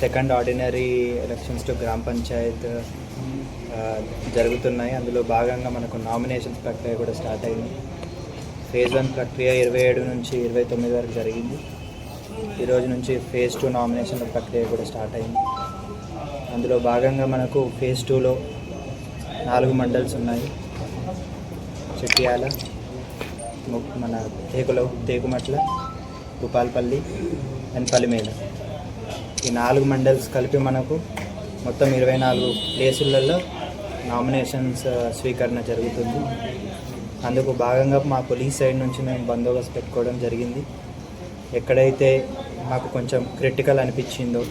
Second ordinary elections to గ్రామ పంచాయత్ జరుగుతున్నాయి. అందులో భాగంగా మనకు నామినేషన్స్ ప్రక్రియ కూడా స్టార్ట్ అయింది. ఫేజ్ వన్ ప్రక్రియ ఇరవై ఏడు నుంచి ఇరవై తొమ్మిది వరకు జరిగింది. ఈరోజు నుంచి ఫేజ్ టూ నామినేషన్ల ప్రక్రియ కూడా స్టార్ట్ అయింది. అందులో భాగంగా మనకు ఫేజ్ టూలో నాలుగు మండల్స్ ఉన్నాయి. చెట్టియాల ము- మన తేకుల తేకుమట్ల భూపాల్పల్లి అండ్ పల్లిమేడ ఈ నాలుగు మండల్స్ కలిపి మనకు మొత్తం ఇరవై నాలుగు ప్లేసులలో నామినేషన్స్ స్వీకరణ జరుగుతుంది. అందుకు భాగంగా మా పోలీస్ సైడ్ నుంచి మేము బందోబస్తు పెట్టుకోవడం జరిగింది. ఎక్కడైతే మాకు కొంచెం క్రిటికల్ అనిపించిందో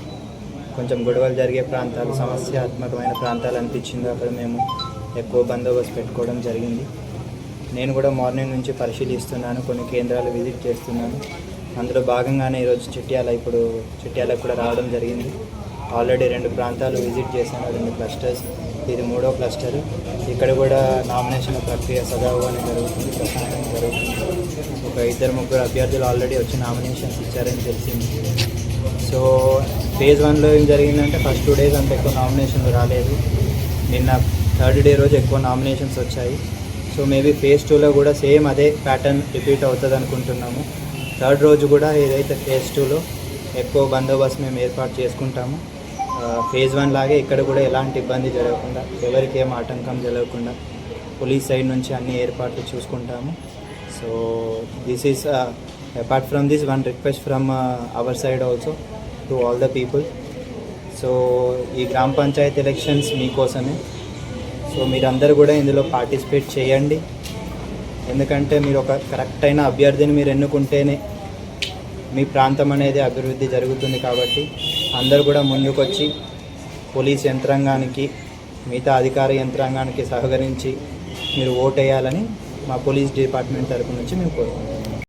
కొంచెం గొడవలు జరిగే ప్రాంతాలు సమస్యాత్మకమైన ప్రాంతాలు అనిపించిందో అక్కడ మేము ఎక్కువ బందోబస్తు పెట్టుకోవడం జరిగింది. నేను కూడా మార్నింగ్ నుంచి పరిశీలిస్తున్నాను కొన్ని కేంద్రాలు విజిట్ చేస్తున్నాను. అందులో భాగంగానే ఈరోజు చిట్యాల ఇప్పుడు చిట్యాలకు కూడా రావడం జరిగింది. ఆల్రెడీ రెండు ప్రాంతాలు విజిట్ చేశాను రెండు క్లస్టర్స్ ఇది మూడో క్లస్టర్ ఇక్కడ కూడా నామినేషన్ ప్రక్రియ సజావుగానే జరుగుతుంది ప్రశాంతంగా జరుగుతుంది. ఒక ఇద్దరు ముగ్గురు అభ్యర్థులు ఆల్రెడీ వచ్చి నామినేషన్స్ ఇచ్చారని తెలిసింది. సో ఫేజ్ వన్లో ఏం జరిగిందంటే ఫస్ట్ టూ డేస్ అంత ఎక్కువ నామినేషన్లు రాలేదు. నిన్న థర్డ్ డే రోజు ఎక్కువ నామినేషన్స్ వచ్చాయి. సో మేబీ ఫేజ్ టూలో కూడా సేమ్ అదే ప్యాటర్న్ రిపీట్ అవుతుంది అనుకుంటున్నాము థర్డ్ రోజు కూడా ఏదైతే ఫేజ్ టూలో ఎక్కువ బందోబస్తు మేము ఏర్పాటు చేసుకుంటాము. ఫేజ్ వన్ లాగే ఇక్కడ కూడా ఎలాంటి ఇబ్బంది జరగకుండా ఎవరికి ఏం ఆటంకం జరగకుండా పోలీస్ సైడ్ నుంచి అన్ని ఏర్పాట్లు చూసుకుంటాము. So this is apart from this one request from our side also to all the people so ఈ గ్రామ పంచాయత్ ఎలక్షన్స్ మీకోసమే. సో మీరందరూ కూడా ఇందులో పార్టిసిపేట్ చేయండి. ఎందుకంటే మీరు ఒక కరెక్ట్ అయిన అభ్యర్థిని మీరు ఎన్నుకుంటేనే మీ ప్రాంతం అనేది అభివృద్ధి జరుగుతుంది కాబట్టి అందరూ కూడా ముందుకొచ్చి పోలీస్ యంత్రాంగానికి మిగతా అధికార యంత్రాంగానికి సహకరించి మీరు ఓటేయాలని మా పోలీస్ డిపార్ట్మెంట్ తరపు నుంచి మేము కోరుకుంటున్నాం.